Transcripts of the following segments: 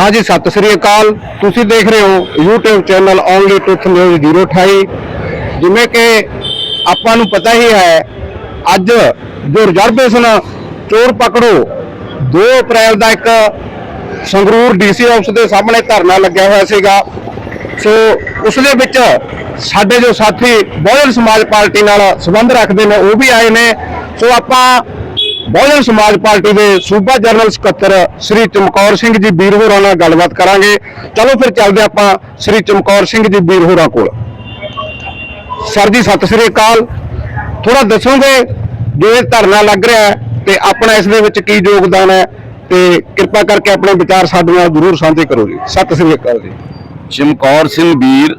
ਹਾਂਜੀ, ਸਤਿ ਸ੍ਰੀ ਅਕਾਲ। ਤੁਸੀਂ ਦੇਖ ਰਹੇ ਹੋ YouTube ਚੈਨਲ ਓਨਲੀ ਟੁੱਥ ਨਿਊਜ਼ 028 ਜਿਵੇਂ ਕਿ ਆਪਾਂ ਨੂੰ ਪਤਾ ਹੀ ਹੈ, ਅੱਜ ਜੋ ਰਿਜ਼ਰਵੇਸ਼ਨ ਚੋਰ ਪਕੜੋ। 2 ਅਪ੍ਰੈਲ ਦਾ ਇੱਕ ਸੰਗਰੂਰ ਡੀਸੀ ਆਫਿਸ ਦੇ ਸਾਹਮਣੇ ਧਰਨਾ ਲੱਗਿਆ ਹੋਇਆ ਸੀਗਾ। ਸੋ ਉਸ ਦੇ ਵਿੱਚ ਸਾਡੇ ਜੋ ਸਾਥੀ, ਬਹੁਜਨ ਸਮਾਜ ਪਾਰਟੀ ਨਾਲ ਸੰਬੰਧ ਰੱਖਦੇ ਨੇ, ਉਹ ਵੀ ਆਏ ਨੇ। ਸੋ ਆਪਾਂ ਬਹੁਜਨ ਸਮਾਜ ਪਾਰਟੀ ਦੇ ਸੂਬਾ ਜਨਰਲ ਸਕੱਤਰ ਸ੍ਰੀ ਚਮਕੌਰ ਸਿੰਘ ਜੀ ਬੀਰ ਹੋਰਾਂ ਨਾਲ ਗੱਲਬਾਤ ਕਰਾਂਗੇ। ਚਲੋ ਫਿਰ ਚੱਲਦੇ ਆਪਾਂ ਸ੍ਰੀ ਚਮਕੌਰ ਸਿੰਘ ਜੀ ਬੀਰ ਹੋਰਾਂ ਕੋਲ। ਸਰ ਜੀ, ਸਤਿ ਸ੍ਰੀ ਅਕਾਲ। ਥੋੜਾ ਦੱਸੋਗੇ ਜੋ ਇਹ ਧਰਨਾ ਲੱਗ ਰਿਹਾ ਹੈ ਤੇ ਆਪਣਾ ਇਸ ਦੇ ਵਿੱਚ ਕੀ ਯੋਗਦਾਨ ਹੈ ਤੇ ਕਿਰਪਾ ਕਰਕੇ ਆਪਣੇ ਵਿਚਾਰ ਸਾਡੇ ਨਾਲ ਜ਼ਰੂਰ ਸਾਂਝੇ ਕਰੋ ਜੀ। ਸਤਿ ਸ੍ਰੀ ਅਕਾਲ ਜੀ। ਚਮਕੌਰ ਸਿੰਘ ਵੀਰ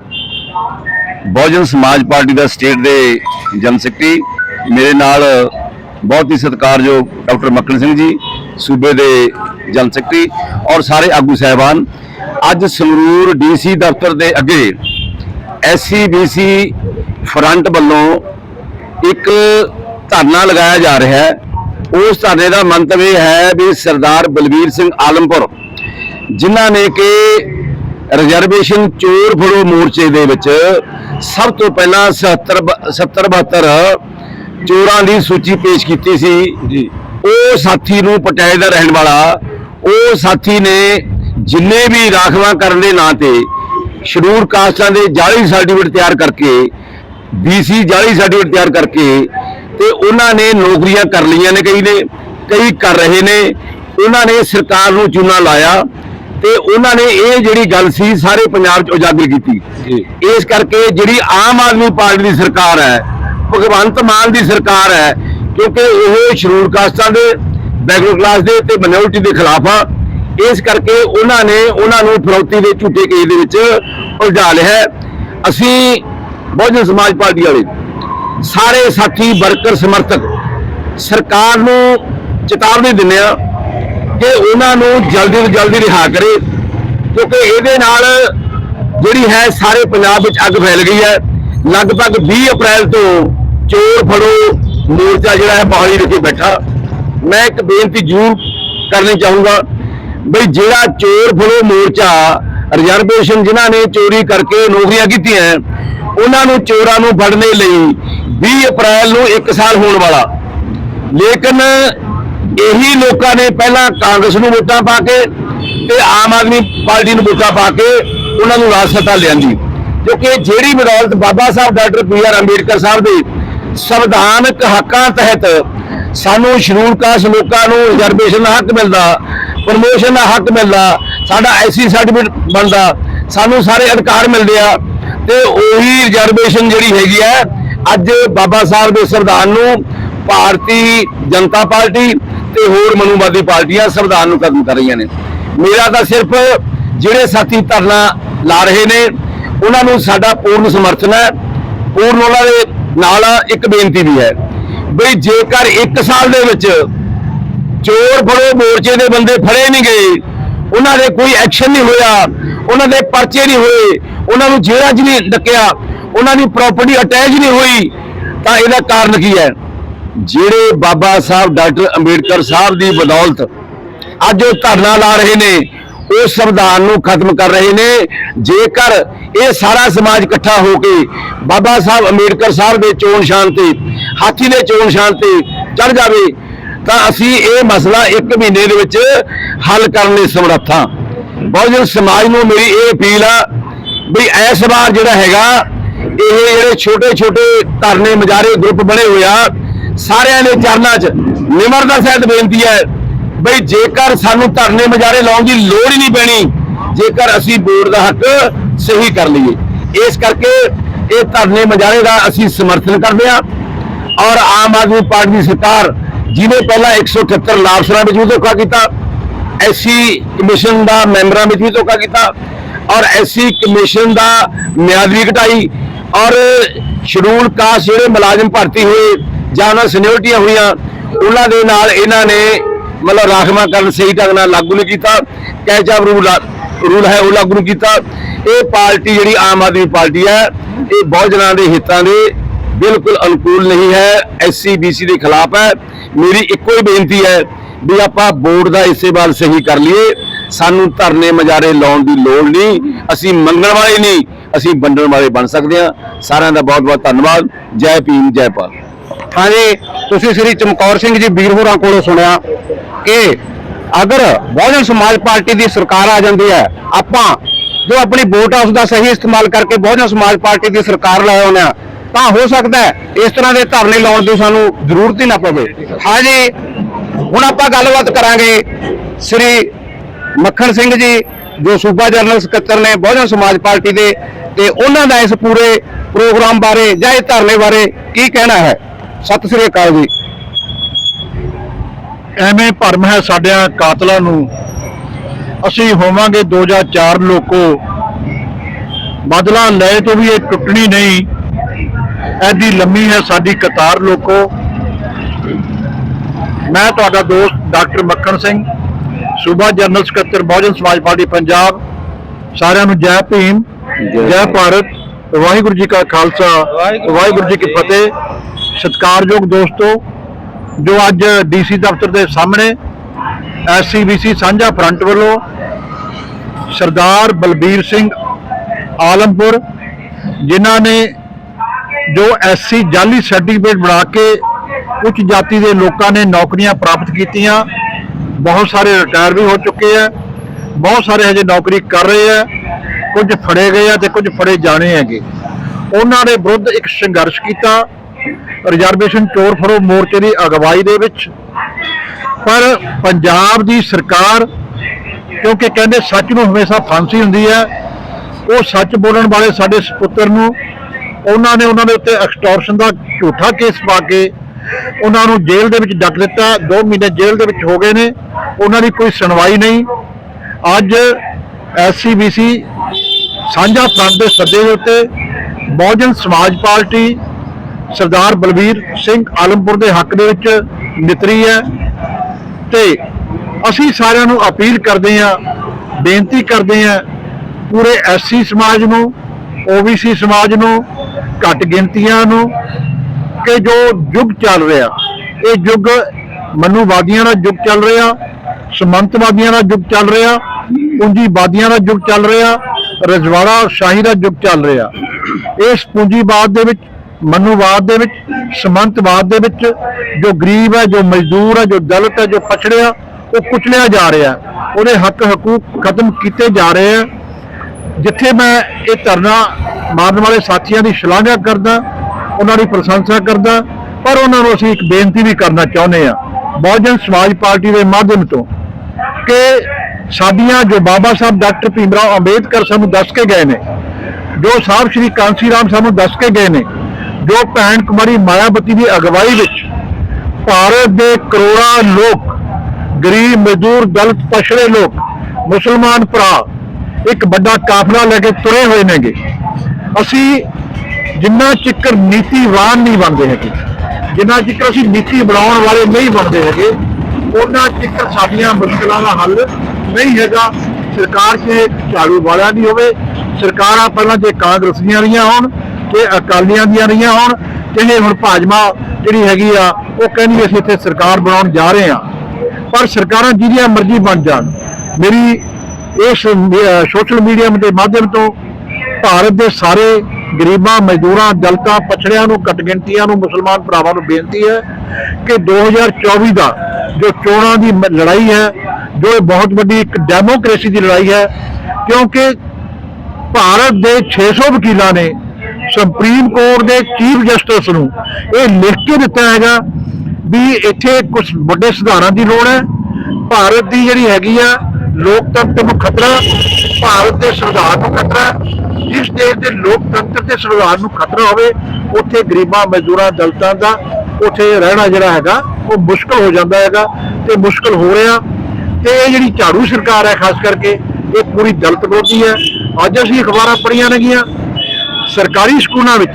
ਬਹੁਜਨ ਸਮਾਜ ਪਾਰਟੀ ਦਾ ਸਟੇਟ ਦੇ ਜਨਰਲ ਸੈਕਟਰੀ, ਮੇਰੇ ਨਾਲ ਬਹੁਤ ਹੀ ਸਤਿਕਾਰਯੋਗ ਡਾਕਟਰ ਮੱਕਣ ਸਿੰਘ ਜੀ, ਸੂਬੇ ਦੇ ਜਨਰਲ ਸੈਕਟਰੀ ਔਰ ਸਾਰੇ ਆਗੂ ਸਹਿਬਾਨ। ਅੱਜ ਸੰਗਰੂਰ ਡੀਸੀ ਦਫ਼ਤਰ ਦੇ ਅੱਗੇ ਐਸਸੀਬੀਸੀ ਫਰੰਟ ਵੱਲੋਂ ਇੱਕ ਧਰਨਾ ਲਗਾਇਆ ਜਾ ਰਿਹਾ ਹੈ। ਉਸ ਧਰਨੇ ਦਾ ਮੰਤਵ ਇਹ ਹੈ ਵੀ ਸਰਦਾਰ ਬਲਬੀਰ ਸਿੰਘ ਆਲਮਪੁਰ, ਜਿਨ੍ਹਾਂ ਨੇ ਕਿ ਰਿਜ਼ਰਵੇਸ਼ਨ ਚੋਰ ਫੜੋ ਮੋਰਚੇ ਦੇ ਵਿੱਚ ਸਭ ਤੋਂ ਪਹਿਲਾਂ 77 70 72 ਚੋਰਾਂ ਦੀ ਸੂਚੀ ਪੇਸ਼ ਕੀਤੀ ਸੀ। ਜੀ। ਉਹ ਸਾਥੀ ਨੂੰ ਪਟਿਆਲੇ ਦਾ ਰਹਿਣ ਵਾਲਾ ਉਹ ਸਾਥੀ ਨੇ ਜਿੰਨੇ ਵੀ ਰਾਖਵਾਂ ਕਰਨ ਦੇ ਨਾਂ ਤੇ ਸ਼ਡਿਊਲ ਕਾਸਟਾਂ ਦੇ ਜਾਲੀ ਸਰਟੀਫਿਕੇਟ ਤਿਆਰ ਕਰਕੇ ਬੀਸੀ ਜਾਲੀ ਸਰਟੀਫਿਕੇਟ ਤਿਆਰ ਕਰਕੇ ਤੇ ਉਹਨਾਂ ਨੇ ਨੌਕਰੀਆਂ ਕਰ ਲਈਆਂ ਨੇ ਕਈ ਨੇ ਕਈ ਕਰ ਰਹੇ ਨੇ। ਉਹਨਾਂ ਨੇ ਸਰਕਾਰ ਨੂੰ ਚੂਨਾ ਲਾਇਆ ਤੇ ਉਹਨਾਂ ਨੇ ਇਹ ਜਿਹੜੀ ਗੱਲ ਸੀ ਸਾਰੇ ਪੰਜਾਬ 'ਚ ਉਜਾਗਰ ਕੀਤੀ। ਇਸ ਕਰਕੇ ਜਿਹੜੀ ਆਮ ਆਦਮੀ ਪਾਰਟੀ ਦੀ ਸਰਕਾਰ ਹੈ ਭਗਵੰਤ ਮਾਨ ਦੀ ਸਰਕਾਰ ਹੈ, ਕਿਉਂਕਿ ਇਹ ਸ਼ਡਿਊਲ ਕਾਸਟਾਂ ਦੇ ਬੈਕਵਰਡ ਕਲਾਸ ਦੇ ਤੇ ਮਿਨੋਰਟੀ ਦੇ ਖਿਲਾਫ ਆ ਇਸ ਕਰਕੇ ਉਹਨਾਂ ਨੇ ਉਹਨਾਂ ਨੂੰ ਫਰੌਤੀ ਦੇ ਝੂਠੇ ਕੇਸ ਦੇ ਵਿੱਚ ਉਲਝਾ ਲਿਆ ਹੈ। ਅਸੀਂ ਬਹੁਜਨ ਸਮਾਜ ਪਾਰਟੀ ਵਾਲੇ, ਸਾਰੇ ਸਾਥੀ, ਵਰਕਰ, ਸਮਰਥਕ, ਸਰਕਾਰ ਨੂੰ ਚੇਤਾਵਨੀ ਦਿੰਦੇ ਆ ਕਿ ਉਹਨਾਂ ਨੂੰ ਜਲਦੀ ਤੋਂ ਜਲਦੀ ਰਿਹਾ ਕਰੇ, ਕਿਉਂਕਿ ਇਹਦੇ ਨਾਲ ਜਿਹੜੀ ਹੈ, ਸਾਰੇ ਪੰਜਾਬ ਵਿੱਚ ਅੱਗ ਫੈਲ ਗਈ ਹੈ ਲਗਭਗ 20 ਅਪ੍ਰੈਲ ਤੋਂ ਚੋਰ ਫੜੋ, ਮੋਰਚਾ ਜਿਹੜਾ ਹੈ ਮੋਹਾਲੀ ਵਿਖੇ ਬੈਠਾ। ਮੈਂ ਇੱਕ ਬੇਨਤੀ ਜ਼ਰੂਰ ਕਰਨੀ ਚਾਹੂੰਗਾ ਬਈ ਜਿਹੜਾ ਚੋਰ ਫੜੋ ਮੋਰਚਾ, ਰਿਜ਼ਰਵੇਸ਼ਨ ਜਿਨ੍ਹਾਂ ਨੇ ਚੋਰੀ ਕਰਕੇ ਨੌਕਰੀਆਂ ਕੀਤੀਆਂ, ਉਹਨਾਂ ਨੂੰ ਚੋਰਾਂ ਨੂੰ ਫੜਨੇ ਲਈ 20 ਅਪ੍ਰੈਲ ਨੂੰ 1 ਸਾਲ ਹੋਣ ਵਾਲਾ। ਲੇਕਿਨ ਇਹੀ ਲੋਕਾਂ ਨੇ ਪਹਿਲਾਂ ਕਾਂਗਰਸ ਨੂੰ ਵੋਟਾਂ ਪਾ ਕੇ ਤੇ ਆਮ ਆਦਮੀ ਪਾਰਟੀ ਨੂੰ ਵੋਟਾਂ ਪਾ ਕੇ ਉਹਨਾਂ ਨੂੰ ਰਾਜ ਸੱਤਾ ਲਿਆਂਦੀ। ਕਿਉਂਕਿ ਜਿਹੜੀ ਬਦੌਲਤ Baba Sahib doctor B R Ambedkar Sahib ਦੀ ਸੰਵਿਧਾਨਕ ਹੱਕਾਂ ਤਹਿਤ ਸਾਨੂੰ ਸ਼ਡਿਊਲ ਕਾਸਟ ਲੋਕਾਂ ਨੂੰ ਰਿਜ਼ਰਵੇਸ਼ਨ ਦਾ ਹੱਕ ਮਿਲਦਾ ਪ੍ਰਮੋਸ਼ਨ ਦਾ ਹੱਕ ਮਿਲਦਾ, ਸਾਡਾ ਐਸੀ ਸਰਟੀਫਿਕੇਟ ਬਣਦਾ, ਸਾਨੂੰ ਸਾਰੇ ਅਧਿਕਾਰ ਮਿਲਦੇ ਆ ਤੇ ਉਹੀ ਰਿਜ਼ਰਵੇਸ਼ਨ ਜਿਹੜੀ ਹੈਗੀ ਹੈ ਅੱਜ ਬਾਬਾ ਸਾਹਿਬ ਦੇ ਸੰਵਿਧਾਨ ਨੂੰ ਭਾਰਤੀ ਜਨਤਾ ਪਾਰਟੀ ਤੇ ਹੋਰ ਮਨੂਵਾਦੀ ਪਾਰਟੀਆਂ ਸੰਵਿਧਾਨ ਨੂੰ ਖਤਮ ਕਰ ਰਹੀਆਂ ਨੇ। ਮੇਰਾ ਤਾਂ ਸਿਰਫ ਜਿਹੜੇ ਸਾਥੀ ਧਰਨਾ ਲਾ ਰਹੇ ਨੇ, ਉਹਨਾਂ ਨੂੰ ਸਾਡਾ ਪੂਰਨ ਸਮਰਥਨ ਹੈ, ਪੂਰਨ ਉਹਨਾਂ ਦੇ ਨਾਲ ਇੱਕ ਬੇਨਤੀ ਵੀ ਹੈ ਬਈ ਜੇਕਰ 1 ਸਾਲ ਦੇ ਵਿੱਚ ਚੋਰ ਫੜੋ, ਮੋਰਚੇ ਦੇ ਬੰਦੇ ਫੜੇ ਨਹੀਂ ਗਏ, ਉਹਨਾਂ ਦੇ ਕੋਈ ਐਕਸ਼ਨ ਨਹੀਂ ਹੋਇਆ, ਉਹਨਾਂ ਦੇ ਪਰਚੇ ਨਹੀਂ ਹੋਏ, ਉਹਨਾਂ ਨੂੰ ਜੇਲ੍ਹਾਂ 'ਚ ਨਹੀਂ ਡੱਕਿਆ, ਉਹਨਾਂ ਦੀ ਪ੍ਰਾਪਰਟੀ ਅਟੈਚ ਨਹੀਂ ਹੋਈ, ਤਾਂ ਇਹਦਾ ਕਾਰਨ ਕੀ ਹੈ? ਜਿਹੜੇ ਬਾਬਾ ਸਾਹਿਬ ਡਾਕਟਰ ਅੰਬੇਡਕਰ ਸਾਹਿਬ ਦੀ ਬਦੌਲਤ ਅੱਜ ਉਹ ਧਰਨਾ ਲਾ ਰਹੇ ਨੇ ਉਹ ਸੰਵਿਧਾਨ ਨੂੰ ਖਤਮ ਕਰ ਰਹੇ ਨੇ। ਜੇਕਰ ਇਹ ਸਾਰਾ ਸਮਾਜ ਇਕੱਠਾ ਹੋ ਕੇ ਬਾਬਾ ਸਾਹਿਬ ਅੰਬੇਡਕਰ ਸਾਹਿਬ ਦੇ ਚੋਣ ਨਿਸ਼ਾਨ ਤੇ ਹਾਥੀ ਦੇ ਚੋਣ ਨਿਸ਼ਾਨ ਤੇ ਚੜ ਜਾਵੇ, ਤਾਂ ਅਸੀਂ ਇਹ ਮਸਲਾ ਇੱਕ ਮਹੀਨੇ ਦੇ ਵਿੱਚ ਹੱਲ ਕਰਨ ਲਈ ਸਮਰੱਥ ਹਾਂ। ਬਹੁਜਨ ਸਮਾਜ ਨੂੰ ਮੇਰੀ ਇਹ ਅਪੀਲ ਆ ਵੀ ਇਸ ਵਾਰ ਜਿਹੜਾ ਹੈਗਾ, ਇਹ ਜਿਹੜੇ ਛੋਟੇ ਛੋਟੇ ਧਰਨੇ, ਮਜਾਰੇ ਗਰੁੱਪ ਬਣੇ ਹੋਏ ਆ, ਸਾਰਿਆਂ ਦੇ ਚਰਨਾਂ 'ਚ ਨਿਮਰਤਾ ਸਹਿਤ ਬੇਨਤੀ ਹੈ ਬਈ ਜੇਕਰ ਸਾਨੂੰ ਧਰਨੇ ਮਜਾਰੇ ਲਾਉਣ ਦੀ ਲੋੜ ਹੀ ਨਹੀਂ ਪੈਣੀ, ਜੇਕਰ ਅਸੀਂ ਬੋਰਡ ਦਾ ਹੱਕ ਸਹੀ ਕਰ ਲਈਏ। ਇਸ ਕਰਕੇ ਇਹ ਧਰਨੇ ਮਜਾਰੇ ਦਾ ਅਸੀਂ ਸਮਰਥਨ ਕਰਦੇ ਹਾਂ ਔਰ ਆਮ ਆਦਮੀ ਪਾਰਟੀ ਦੀ ਸਰਕਾਰ, ਜਿਹਨੇ ਪਹਿਲਾਂ 178 ਲਾਭਸਰਾਂ ਵਿੱਚ ਵੀ ਧੋਖਾ ਕੀਤਾ, ਐਸਸੀ ਕਮਿਸ਼ਨ ਦਾ ਮੈਂਬਰਾਂ ਵਿੱਚ ਵੀ ਧੋਖਾ ਕੀਤਾ ਔਰ ਐਸਸੀ ਕਮਿਸ਼ਨ ਦਾ ਮਿਆਦ ਵੀ ਘਟਾਈ ਔਰ ਸ਼ਡਿਊਲ ਕਾਸਟ ਜਿਹੜੇ ਮੁਲਾਜ਼ਮ ਭਰਤੀ ਹੋਏ ਜਾਂ ਉਹਨਾਂ ਸੀਨੀਅਰਟੀਆਂ ਹੋਈਆਂ, ਉਹਨਾਂ ਦੇ ਨਾਲ ਇਹਨਾਂ ਨੇ ਮਤਲਬ ਰਾਖਵਾਂ ਕਰਨ ਸਹੀ ਢੰਗ ਨਾਲ ਲਾਗੂ ਨਹੀਂ ਕੀਤਾ ਕੈਚ ਰੂਲ ਰੂਲ ਹੈ ਉਹ ਲਾਗੂ ਨਹੀਂ ਕੀਤਾ। ਇਹ ਪਾਰਟੀ ਜਿਹੜੀ ਆਮ ਆਦਮੀ ਪਾਰਟੀ ਹੈ, ਇਹ ਬਹੁਤ ਜਨਾਂ ਦੇ ਹਿੱਤਾਂ ਦੇ ਬਿਲਕੁਲ ਅਨੁਕੂਲ ਨਹੀਂ ਹੈ ਐਸਸੀ ਬੀਸੀ ਦੇ ਖਿਲਾਫ ਹੈ। ਮੇਰੀ ਇੱਕੋ ਹੀ ਬੇਨਤੀ ਹੈ ਵੀ ਆਪਾਂ ਬੋਰਡ ਦਾ ਇਸੇ ਵਾਰ ਸਹੀ ਕਰ ਲਈਏ। ਸਾਨੂੰ ਧਰਨੇ ਮਜਾਰੇ ਲਾਉਣ ਦੀ ਲੋੜ ਨਹੀਂ। ਅਸੀਂ ਮੰਗਣ ਵਾਲੇ ਨਹੀਂ, ਅਸੀਂ ਵੰਡਣ ਵਾਲੇ ਬਣ ਸਕਦੇ ਹਾਂ। ਸਾਰਿਆਂ ਦਾ ਬਹੁਤ ਬਹੁਤ ਧੰਨਵਾਦ। ਜੈ ਭੀਮ, ਜੈ ਭਾਰਤ। ਹਾਂਜੀ, ਤੁਸੀਂ ਸ੍ਰੀ ਚਮਕੌਰ ਸਿੰਘ ਜੀ ਵੀਰ ਹੋਰਾਂ ਕੋਲੋਂ ਸੁਣਿਆ। ਕਿ ਅਗਰ ਬਹੁਜਨ ਸਮਾਜ ਪਾਰਟੀ ਦੀ ਸਰਕਾਰ ਆ ਜਾਂਦੀ ਹੈ, ਆਪਾਂ ਜੋ ਆਪਣੀ ਵੋਟ ਆ ਦਾ ਸਹੀ ਇਸਤੇਮਾਲ ਕਰਕੇ ਬਹੁਜਨ ਸਮਾਜ ਪਾਰਟੀ ਦੀ ਸਰਕਾਰ ਲੈ ਆਉਂਦੇ ਆ, ਤਾਂ ਹੋ ਸਕਦਾ ਇਸ ਤਰ੍ਹਾਂ ਦੇ ਧਰਨੇ ਲਾਉਣ ਦੀ ਸਾਨੂੰ ਜ਼ਰੂਰਤ ਹੀ ਨਾ ਪਵੇ। ਹਾਂਜੀ ਹੁਣ ਆਪਾਂ ਗੱਲਬਾਤ ਕਰਾਂਗੇ ਸ੍ਰੀ ਮੱਖਣ ਸਿੰਘ ਜੀ, ਜੋ ਸੂਬਾ ਜਨਰਲ ਸਕੱਤਰ ਨੇ ਬਹੁਜਨ ਸਮਾਜ ਪਾਰਟੀ ਦੇ, ਤੇ ਉਹਨਾਂ ਦਾ ਇਸ ਪੂਰੇ ਪ੍ਰੋਗਰਾਮ ਬਾਰੇ ਜਾਂ ਇਹ ਧਰਨੇ ਬਾਰੇ ਕੀ ਕਹਿਣਾ ਹੈ? ਸਤਿ ਸ੍ਰੀ ਅਕਾਲ ਜੀ। ਐਵੇਂ ਭਰਮ ਹੈ ਸਾਡਿਆਂ ਕਾਤਲਾਂ ਨੂੰ। ਅਸੀਂ ਹੋਵਾਂਗੇ 2004 ਲੋਕੋ। ਬਦਲਾ ਲੈ ਤੋਂ ਵੀ ਇਹ ਟੁੱਟਣੀ ਨਹੀਂ। ਐਡੀ ਲੰਮੀ ਹੈ ਸਾਡੀ ਕਤਾਰ ਲੋਕੋ। ਮੈਂ ਤੁਹਾਡਾ ਦੋਸਤ ਡਾਕਟਰ ਮੱਖਣ ਸਿੰਘ, ਸੂਬਾ ਜਨਰਲ ਸਕੱਤਰ ਬਹੁਜਨ ਸਮਾਜ ਪਾਰਟੀ ਪੰਜਾਬ। ਸਾਰਿਆਂ ਨੂੰ ਜੈ ਭੀਮ, ਜੈ ਭਾਰਤ। ਵਾਹਿਗੁਰੂ ਜੀ ਕਾ ਖਾਲਸਾ, ਵਾਹਿਗੁਰੂ ਜੀ ਕੀ ਫਤਿਹ। ਸਤਿਕਾਰਯੋਗ ਦੋਸਤੋ ਜੋ ਅੱਜ ਡੀਸੀ ਦਫ਼ਤਰ ਦੇ ਸਾਹਮਣੇ ਐਸਸੀਬੀਸੀ ਸਾਂਝਾ ਫਰੰਟ ਵੱਲੋਂ ਸਰਦਾਰ ਬਲਬੀਰ ਸਿੰਘ ਆਲਮਪੁਰ, ਜਿਨ੍ਹਾਂ ਨੇ ਜੋ ਐਸਸੀ ਜਾਲੀ ਸਰਟੀਫਿਕੇਟ ਬਣਾ ਕੇ ਉੱਚ ਜਾਤੀ ਦੇ ਲੋਕਾਂ ਨੇ ਨੌਕਰੀਆਂ ਪ੍ਰਾਪਤ ਕੀਤੀਆਂ, ਬਹੁਤ ਸਾਰੇ ਰਿਟਾਇਰ ਵੀ ਹੋ ਚੁੱਕੇ ਆ, ਬਹੁਤ ਸਾਰੇ ਹਜੇ ਨੌਕਰੀ ਕਰ ਰਹੇ ਆ, ਕੁਝ ਫੜੇ ਗਏ ਆ ਤੇ ਕੁਝ ਫੜੇ ਜਾਣੇ ਹੈਗੇ। ਉਹਨਾਂ ਦੇ ਵਿਰੁੱਧ ਇੱਕ ਸੰਘਰਸ਼ ਕੀਤਾ ਰਿਜ਼ਰਵੇਸ਼ਨ ਚੋਰ ਫੜੋ ਮੋਰਚੇ ਦੀ ਅਗਵਾਈ ਦੇ ਵਿੱਚ। ਪਰ ਪੰਜਾਬ ਦੀ ਸਰਕਾਰ, ਕਿਉਂਕਿ ਕਹਿੰਦੇ ਸੱਚ ਨੂੰ ਹਮੇਸ਼ਾ ਫਾਂਸੀ ਹੁੰਦੀ ਹੈ, ਉਹ ਸੱਚ ਬੋਲਣ ਵਾਲੇ ਸਾਡੇ ਸੁਪੁੱਤਰ ਨੂੰ, ਉਹਨਾਂ ਨੇ ਉਹਨਾਂ ਦੇ ਉੱਤੇ ਐਕਸਟੋਰਸ਼ਨ ਦਾ ਝੂਠਾ ਕੇਸ ਪਾ ਕੇ ਉਹਨਾਂ ਨੂੰ ਜੇਲ੍ਹ ਦੇ ਵਿੱਚ ਡੱਕ ਦਿੱਤਾ। 2 ਮਹੀਨੇ ਜੇਲ੍ਹ ਦੇ ਵਿੱਚ ਹੋ ਗਏ ਨੇ, ਉਹਨਾਂ ਦੀ ਕੋਈ ਸੁਣਵਾਈ ਨਹੀਂ। ਅੱਜ ਐਸਸੀਬੀਸੀ ਸਾਂਝਾ ਫਰੰਟ ਦੇ ਸੱਦੇ ਦੇ ਉੱਤੇ ਬਹੁਜਨ ਸਮਾਜ ਪਾਰਟੀ ਸਰਦਾਰ ਬਲਬੀਰ ਸਿੰਘ ਆਲਮਪੁਰ ਦੇ ਹੱਕ ਦੇ ਵਿੱਚ ਨਿਤਰੀ ਹੈ ਤੇ ਅਸੀਂ ਸਾਰਿਆਂ ਨੂੰ ਅਪੀਲ ਕਰਦੇ ਹਾਂ, ਬੇਨਤੀ ਕਰਦੇ ਹਾਂ, ਪੂਰੇ ਐਸਸੀ ਸਮਾਜ ਨੂੰ, ਓਬੀਸੀ ਸਮਾਜ ਨੂੰ, ਘੱਟ ਗਿਣਤੀਆਂ ਨੂੰ ਕਿ ਜੋ ਯੁੱਗ ਚੱਲ ਰਿਹਾ, ਇਹ ਯੁੱਗ ਮਨੂਵਾਦੀਆਂ ਦਾ ਯੁੱਗ ਚੱਲ ਰਿਹਾ, ਸਮੰਤਵਾਦੀਆਂ ਦਾ ਯੁੱਗ ਚੱਲ ਰਿਹਾ, ਪੂੰਜੀਵਾਦੀਆਂ ਦਾ ਯੁੱਗ ਚੱਲ ਰਿਹਾ, ਰਜਵਾੜਾ ਸ਼ਾਹੀ ਦਾ ਯੁੱਗ ਚੱਲ ਰਿਹਾ। ਇਸ ਪੂੰਜੀਵਾਦ ਦੇ ਵਿੱਚ ਮਨੂਵਾਦ ਦੇ ਵਿੱਚ ਸਮੰਤਵਾਦ ਦੇ ਵਿੱਚ ਜੋ ਗਰੀਬ ਹੈ, ਜੋ ਮਜ਼ਦੂਰ ਹੈ, ਜੋ ਦਲਿਤ ਹੈ, ਜੋ ਪਛੜਿਆ ਉਹ ਕੁਚਲਿਆ ਜਾ ਰਿਹਾ ਉਹਦੇ ਹੱਕ ਹਕੂਕ ਖਤਮ ਕੀਤੇ ਜਾ ਰਹੇ ਆ ਜਿੱਥੇ ਮੈਂ ਇਹ ਧਰਨਾ ਮਾਰਨ ਵਾਲੇ ਸਾਥੀਆਂ ਦੀ ਸ਼ਲਾਘਾ ਕਰਦਾ, ਉਹਨਾਂ ਦੀ ਪ੍ਰਸ਼ੰਸਾ ਕਰਦਾ, ਪਰ ਉਹਨਾਂ ਨੂੰ ਅਸੀਂ ਇੱਕ ਬੇਨਤੀ ਵੀ ਕਰਨਾ ਚਾਹੁੰਦੇ ਆ ਬਹੁਜਨ ਸਮਾਜ ਪਾਰਟੀ ਦੇ ਮਾਧਿਅਮ ਤੋਂ, ਕਿ ਸਾਡੀਆਂ ਜੋ ਬਾਬਾ ਸਾਹਿਬ ਡਾਕਟਰ ਭੀਮਰਾਓ ਅੰਬੇਦਕਰ ਸਾਨੂੰ ਦੱਸ ਕੇ ਗਏ ਨੇ, ਜੋ ਸਾਹਿਬ ਸ਼੍ਰੀ ਕਾਂਸੀ ਰਾਮ ਸਾਨੂੰ ਦੱਸ ਕੇ ਗਏ ਨੇ ਜੋ ਭੈਣ ਕੁਮਾਰੀ ਮਾਇਆਵਤੀ ਦੀ ਅਗਵਾਈ ਵਿੱਚ ਭਾਰਤ ਦੇ ਕਰੋੜਾਂ ਲੋਕ, ਗਰੀਬ, ਮਜ਼ਦੂਰ, ਦਲਿਤ, ਪਛੜੇ ਲੋਕ, ਮੁਸਲਮਾਨ ਭਰਾ ਇੱਕ ਵੱਡਾ ਕਾਫਲਾ ਲੈ ਕੇ ਤੁਰੇ ਹੋਏ ਨੇਗੇ। ਅਸੀਂ ਜਿੰਨਾ ਚਿਕਰ ਨੀਤੀਵਾਨ ਨਹੀਂ ਬਣਦੇ ਹੈਗੇ, ਜਿੰਨਾ ਚਿਕਰ ਅਸੀਂ ਨੀਤੀ ਬਣਾਉਣ ਵਾਲੇ ਨਹੀਂ ਬਣਦੇ ਹੈਗੇ ਉਹਨਾਂ ਚਿਕਰ ਸਾਡੀਆਂ ਮੁਸ਼ਕਲਾਂ ਦਾ ਹੱਲ ਨਹੀਂ ਹੈਗਾ। ਸਰਕਾਰ 'ਚ ਝਾੜੂ ਵਾਲਾ ਨਹੀਂ ਹੋਵੇ, ਸਰਕਾਰਾਂ ਪਹਿਲਾਂ ਜੇ ਕਾਂਗਰਸੀਆਂ ਰਹੀਆਂ ਹੋਣ ਤੇ ਅਕਾਲੀਆਂ ਦੀਆਂ ਰਹੀਆਂ ਹੋਣ ਤੇ ਹੁਣ ਭਾਜਪਾ ਜਿਹੜੀ ਹੈਗੀ ਆ, ਉਹ ਕਹਿੰਦੀ ਅਸੀਂ ਇੱਥੇ ਸਰਕਾਰ ਬਣਾਉਣ ਜਾ ਰਹੇ ਆ ਪਰ ਸਰਕਾਰਾਂ ਜਿਹੜੀਆਂ ਮਰਜ਼ੀ ਬਣ ਜਾਣ। ਮੇਰੀ ਇਸ ਸੋਸ਼ਲ ਮੀਡੀਆ ਦੇ ਮਾਧਿਅਮ ਤੋਂ ਭਾਰਤ ਦੇ ਸਾਰੇ ਗਰੀਬਾਂ, ਮਜ਼ਦੂਰਾਂ ਦਲਤਾਂ ਪਛੜਿਆਂ ਨੂੰ ਘੱਟ ਗਿਣਤੀਆਂ ਨੂੰ, ਮੁਸਲਮਾਨ ਭਰਾਵਾਂ ਨੂੰ ਬੇਨਤੀ ਹੈ ਕਿ 2024 ਦਾ ਜੋ ਚੋਣਾਂ ਦੀ ਮ- ਲੜਾਈ ਹੈ, ਜੋ ਇਹ ਬਹੁਤ ਵੱਡੀ ਇੱਕ ਡੈਮੋਕ੍ਰੇਸੀ ਦੀ ਲੜਾਈ ਹੈ, ਕਿਉਂਕਿ ਭਾਰਤ ਦੇ 600 ਵਕੀਲਾਂ ਨੇ ਸੁਪਰੀਮ ਕੋਰਟ ਦੇ ਚੀਫ ਜਸਟਿਸ ਨੂੰ ਇਹ ਲਿਖ ਕੇ ਦਿੱਤਾ ਹੈਗਾ ਵੀ ਇੱਥੇ ਕੁਝ ਵੱਡੇ ਸੁਧਾਰਾਂ ਦੀ ਲੋੜ ਹੈ। ਭਾਰਤ ਦੀ ਜਿਹੜੀ ਹੈਗੀ ਆ ਲੋਕਤੰਤਰ ਨੂੰ ਖਤਰਾ, ਭਾਰਤ ਦੇ ਸੰਵਿਧਾਨ ਨੂੰ ਖਤਰਾ, ਜਿਸ ਦੇਸ਼ ਦੇ ਲੋਕਤੰਤਰ ਤੇ ਸੰਵਿਧਾਨ ਨੂੰ ਖਤਰਾ ਹੋਵੇ, ਉੱਥੇ ਗਰੀਬਾਂ, ਮਜ਼ਦੂਰਾਂ, ਦਲਤਾਂ ਦਾ ਉੱਥੇ ਰਹਿਣਾ ਜਿਹੜਾ ਹੈਗਾ, ਉਹ ਮੁਸ਼ਕਲ ਹੋ ਜਾਂਦਾ ਹੈਗਾ ਤੇ ਮੁਸ਼ਕਲ ਹੋ ਰਿਹਾ। ਤੇ ਇਹ ਜਿਹੜੀ ਝਾੜੂ ਸਰਕਾਰ ਹੈ, ਖਾਸ ਕਰਕੇ, ਇਹ ਪੂਰੀ ਦਲਤ ਵਿਰੋਧੀ ਹੈ। ਅੱਜ ਅਸੀਂ ਅਖਬਾਰਾਂ ਪੜ੍ਹੀਆਂ ਨੇਗੀਆਂ ਸਰਕਾਰੀ ਸਕੂਲਾਂ ਵਿੱਚ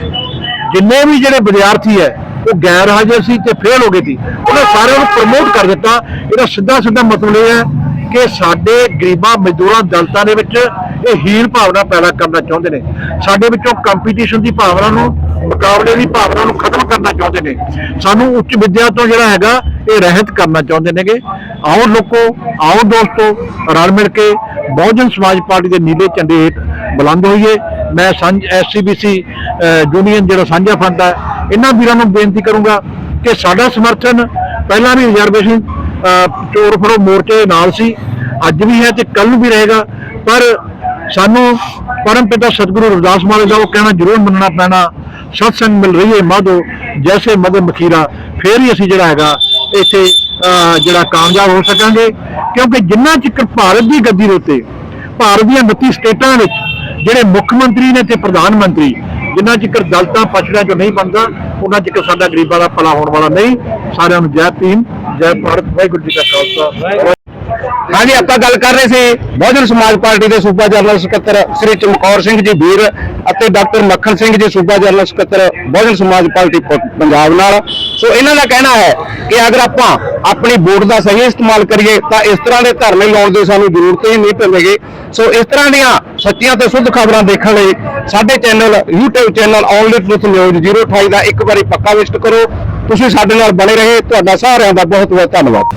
ਜਿੰਨੇ ਵੀ ਜਿਹੜੇ ਵਿਦਿਆਰਥੀ ਹੈ, ਉਹ ਗੈਰ ਹਾਜ਼ਰ ਸੀ ਤੇ ਫੇਲ ਹੋ ਗਏ ਸੀ। ਉਹਨਾਂ ਸਾਰਿਆਂ ਨੂੰ ਪ੍ਰਮੋਟ ਕਰ ਦਿੱਤਾ। ਇਹਦਾ ਸਿੱਧਾ ਸਿੱਧਾ ਮਤਲਬ ਇਹ ਹੈ ਕਿ ਸਾਡੇ ਗਰੀਬਾਂ ਮਜ਼ਦੂਰਾਂ ਦਲਤਾਂ ਦੇ ਵਿੱਚ ਇਹ ਹੀਣ ਭਾਵਨਾ ਪੈਦਾ ਕਰਨਾ ਚਾਹੁੰਦੇ ਨੇ। ਸਾਡੇ ਵਿੱਚੋਂ ਕੰਪੀਟੀਸ਼ਨ ਦੀ ਭਾਵਨਾ ਨੂੰ, ਮੁਕਾਬਲੇ ਦੀ ਭਾਵਨਾ ਨੂੰ ਖਤਮ ਕਰਨਾ ਚਾਹੁੰਦੇ ਨੇ। ਸਾਨੂੰ ਉੱਚ ਵਿੱਦਿਆ ਤੋਂ ਜਿਹੜਾ ਹੈਗਾ, ਇਹ ਰਹਿਤ ਕਰਨਾ ਚਾਹੁੰਦੇ ਨੇਗੇ। ਆਓ ਲੋਕੋ, ਆਓ ਦੋਸਤੋ, ਰਲ ਮਿਲ ਕੇ ਬਹੁਜਨ ਸਮਾਜ ਪਾਰਟੀ ਦੇ ਨੀਲੇ ਝੰਡੇ ਹੇਠ ਬੁਲੰਦ ਹੋਈਏ। ਮੈਂ ਸੰਜ ਐਸਸੀਬੀਸੀ ਯੂਨੀਅਨ ਜਿਹੜਾ ਸਾਂਝਾ ਫੰਡ ਹੈ ਇਹਨਾਂ ਵੀਰਾਂ ਨੂੰ ਬੇਨਤੀ ਕਰੂੰਗਾ ਕਿ ਸਾਡਾ ਸਮਰਥਨ ਪਹਿਲਾਂ ਵੀ ਰਿਜ਼ਰਵੇਸ਼ਨ ਚੋਰ ਫੜੋ ਮੋਰਚੇ ਦੇ ਨਾਲ ਸੀ, ਅੱਜ ਵੀ ਹੈ ਤੇ ਕੱਲ ਨੂੰ ਵੀ ਰਹੇਗਾ, ਪਰ ਸਾਨੂੰ ਪਰਮ ਪਿਤਾ ਸਤਿਗੁਰੂ ਰਵਿਦਾਸ ਮਹਾਰਾਜ ਦਾ ਉਹ ਕਹਿਣਾ ਜ਼ਰੂਰ ਮੰਨਣਾ ਪੈਣਾ, ਸਤਸੰਗ ਮਿਲ ਰਹੀ ਹੈ ਮਾਧੋ, ਜੈਸੇ ਮਦਨ ਮਖੀਰਾ ਫੇਰ ਹੀ ਅਸੀਂ ਜਿਹੜਾ ਹੈਗਾ, ਇੱਥੇ ਜਿਹੜਾ ਕਾਮਯਾਬ ਹੋ ਸਕਾਂਗੇ, ਕਿਉਂਕਿ ਜਿੰਨਾ ਚਿਰ ਭਾਰਤ ਦੀ ਗੱਦੀ ਦੇ ਉੱਤੇ, ਭਾਰਤ ਦੀਆਂ 29 ਸਟੇਟਾਂ ਵਿੱਚ ਜਿਹੜੇ ਮੁੱਖ ਮੰਤਰੀ ਨੇ ਤੇ ਪ੍ਰਧਾਨ ਮੰਤਰੀ, ਜਿੰਨਾ ਚਿਰ ਦਲਤਾਂ ਪਛੜਿਆਂ ਚੋਂ ਨਹੀਂ ਬਣਦਾ, ਉਹਨਾਂ ਚਿਰ ਸਾਡਾ ਗਰੀਬਾਂ ਦਾ ਭਲਾ ਹੋਣ ਵਾਲਾ ਨਹੀਂ। ਸਾਰਿਆਂ ਨੂੰ ਜੈ ਭੀਮ, ਜੈ ਭਾਰਤ, ਵਾਹਿਗੁਰੂ ਜੀ ਕਾ ਖਾਲਸਾ। ਹਾਂਜੀ, ਆਪਾਂ ਗੱਲ ਕਰ ਰਹੇ ਸੀ ਬਹੁਜਨ ਸਮਾਜ ਪਾਰਟੀ ਦੇ ਸੂਬਾ ਜਨਰਲ ਸਕੱਤਰ ਸ੍ਰੀ ਚਮਕੌਰ ਸਿੰਘ ਜੀ ਵੀਰ ਅਤੇ ਡਾਕਟਰ ਮੱਖਣ ਸਿੰਘ ਜੀ ਸੂਬਾ ਜਨਰਲ ਸਕੱਤਰ ਬਹੁਜਨ ਸਮਾਜ ਪਾਰਟੀ ਪੰਜਾਬ ਨਾਲ। ਸੋ ਇਹਨਾਂ ਦਾ ਕਹਿਣਾ ਹੈ ਕਿ ਅਗਰ ਆਪਾਂ ਆਪਣੀ ਵੋਟ ਦਾ ਸਹੀ ਇਸਤੇਮਾਲ ਕਰੀਏ ਤਾਂ ਇਸ ਤਰ੍ਹਾਂ ਦੇ ਧਰਨੇ ਲਾਉਣ ਦੀ ਸਾਨੂੰ ਜ਼ਰੂਰਤ ਹੀ ਨਹੀਂ ਪਵੇਗੀ ਸੋ ਇਸ ਤਰ੍ਹਾਂ ਦੀਆਂ ਸੱਚੀਆਂ ਤੇ ਸ਼ੁੱਧ ਖਬਰਾਂ ਦੇਖਣ ਲਈ ਸਾਡੇ channel YouTube channel only truth news 028 ਦਾ ਇੱਕ ਵਾਰੀ ਪੱਕਾ ਵਿਜ਼ਿਟ ਕਰੋ। ਤੁਸੀਂ ਸਾਡੇ ਨਾਲ ਬਣੇ ਰਹੇ। ਤੁਹਾਡਾ ਸਾਰਿਆਂ ਦਾ ਬਹੁਤ ਬਹੁਤ ਧੰਨਵਾਦ।